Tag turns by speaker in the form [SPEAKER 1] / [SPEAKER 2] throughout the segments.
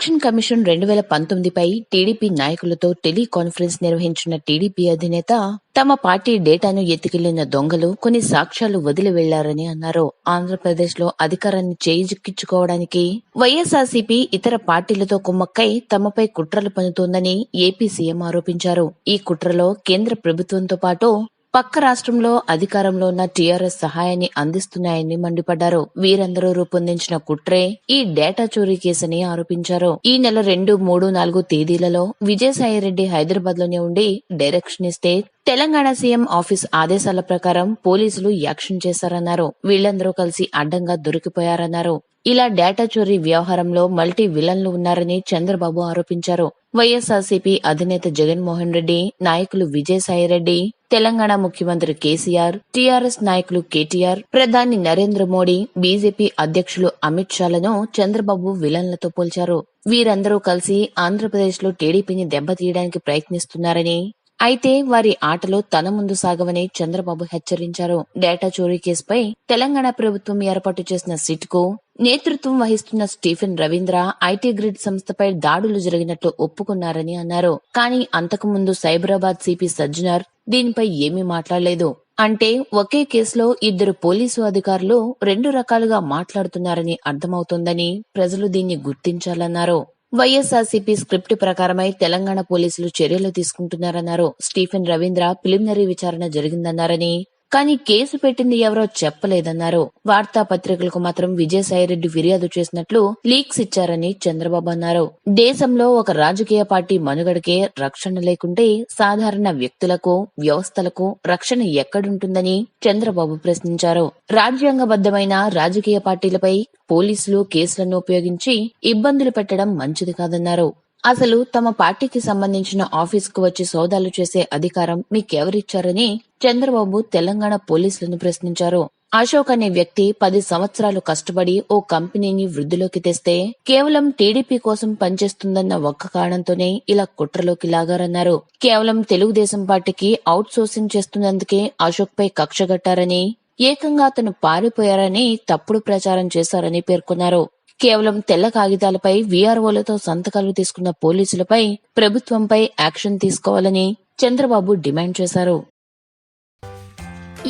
[SPEAKER 1] Election commission రెండు వేల పంతొమ్మిదిపై టీడీపీ నాయకులతో టెలికాన్ఫరెన్స్ నిర్వహించిన టీడీపీ అధినేత తమ పార్టీ డేటాను ఎత్తుకెళ్ళిన దొంగలు కొన్ని సాక్ష్యాలు వదిలి వెళ్ళారని అన్నారు. ఆంధ్రప్రదేశ్లో అధికారాన్ని చేజిక్కించుకోవడానికి వైఎస్ఆర్సీపీ ఇతర పార్టీలతో కుమ్మక్కై తమపై కుట్రలు పన్నుతోందని ఏపీ సీఎం ఆరోపించారు. ఈ కుట్రలో కేంద్ర ప్రభుత్వంతో పాటు పక్క రాష్ట్రంలో అధికారంలో ఉన్న టీఆర్ఎస్ సహాయాన్ని అందిస్తున్నాయని మండిపడ్డారు. వీరందరూ రూపొందించిన కుట్రే ఈ డేటా చోరీ కేసని ఆరోపించారు. ఈ నెల రెండు మూడు నాలుగు తేదీలలో విజయసాయిరెడ్డి హైదరాబాద్లోనే ఉండి డైరెక్షన్ ఇస్తే తెలంగాణ సీఎం ఆఫీస్ ఆదేశాల ప్రకారం పోలీసులు యాక్షన్ చేశారన్నారు. వీళ్ళందరూ కలిసి అడ్డంగా దొరికిపోయారన్నారు. ఇలా డేటా చోరీ వ్యవహారంలో మల్టీ విలన్లు ఉన్నారని చంద్రబాబు ఆరోపించారు. వైఎస్ఆర్సీపీ అధినేత జగన్మోహన్ రెడ్డి నాయకులు విజయసాయిరెడ్డి తెలంగాణ ముఖ్యమంత్రి కేసీఆర్ టీఆర్ఎస్ నాయకులు కేటీఆర్ ప్రధాని నరేంద్ర మోడీ బీజేపీ అధ్యక్షులు అమిత్ షాలను చంద్రబాబు విలన్లతో పోల్చారు. వీరందరూ కలిసి ఆంధ్రప్రదేశ్లో టీడీపీని దెబ్బతీయడానికి ప్రయత్నిస్తున్నారని అయితే వారి ఆటలు తన ముందు సాగవని చంద్రబాబు హెచ్చరించారు. డేటా చోరీ కేసుపై తెలంగాణ ప్రభుత్వం ఏర్పాటు చేసిన సిట్కు నేతృత్వం వహిస్తున్న స్టీఫెన్ రవీంద్ర ఐటీ గ్రిడ్ సంస్థపై దాడులు జరిగినట్లు ఒప్పుకున్నారని అన్నారు. కానీ అంతకుముందు సైబరాబాద్ సిపి సజ్జనార్ దీనిపై ఏమీ మాట్లాడలేదు. అంటే ఒకే కేసులో ఇద్దరు పోలీసు అధికారులు రెండు రకాలుగా మాట్లాడుతున్నారని అర్థమవుతోందని ప్రజలు దీన్ని గుర్తించాలన్నారు. వైఎస్ఆర్సీపీ స్క్రిప్ట్ ప్రకారమై తెలంగాణ పోలీసులు చర్యలు తీసుకుంటున్నారన్నారు. స్టీఫెన్ రవీంద్ర ప్రిలిమినరీ విచారణ జరిగిందన్నారని కానీ కేసు పెట్టింది ఎవరో చెప్పలేదన్నారు. వార్తాపత్రికలకు మాత్రం విజయసాయిరెడ్డి ఫిర్యాదు చేసినట్లు లీక్స్ ఇచ్చారని చంద్రబాబు అన్నారు. దేశంలో ఒక రాజకీయ పార్టీ మనుగడకే రక్షణ లేకుంటే సాధారణ వ్యక్తులకు వ్యవస్థలకు రక్షణ ఎక్కడుంటుందని చంద్రబాబు ప్రశ్నించారు. రాజ్యాంగబద్ధమైన రాజకీయ పార్టీలపై పోలీసులు కేసులను ఉపయోగించి ఇబ్బందులు పెట్టడం మంచిది కాదన్నారు. అసలు తమ పార్టీకి సంబంధించిన ఆఫీస్కు వచ్చి సోదాలు చేసే అధికారం మీకెవరిచ్చారని చంద్రబాబు తెలంగాణ పోలీసులను ప్రశ్నించారు. అశోక్ అనే వ్యక్తి పది సంవత్సరాలు కష్టపడి ఓ కంపెనీని వృద్ధిలోకి తెస్తే కేవలం టీడీపీ కోసం పనిచేస్తుందన్న ఒక్క కారణంతోనే ఇలా కుట్రలోకి లాగారన్నారు. కేవలం తెలుగుదేశం పార్టీకి అవుట్ సోర్సింగ్ చేస్తున్నందుకే అశోక్ పై కక్షగట్టారని ఏకంగా అతను పారిపోయారని తప్పుడు ప్రచారం చేశారని పేర్కొన్నారు. కేవలం తెల్ల కాగితాలపై వీఆర్ఓలతో సంతకాలు తీసుకున్న పోలీసులపై ప్రభుత్వంపై యాక్షన్ తీసుకోవాలని చంద్రబాబు డిమాండ్ చేశారు.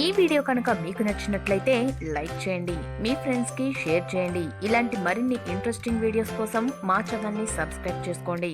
[SPEAKER 2] ఈ వీడియో కనుక మీకు నచ్చినట్లయితే లైక్ చేయండి మీ ఫ్రెండ్స్కి షేర్ చేయండి. ఇలాంటి మరిన్ని ఇంట్రెస్టింగ్ వీడియోస్ కోసం మా ఛానల్ని సబ్స్క్రైబ్ చేసుకోండి.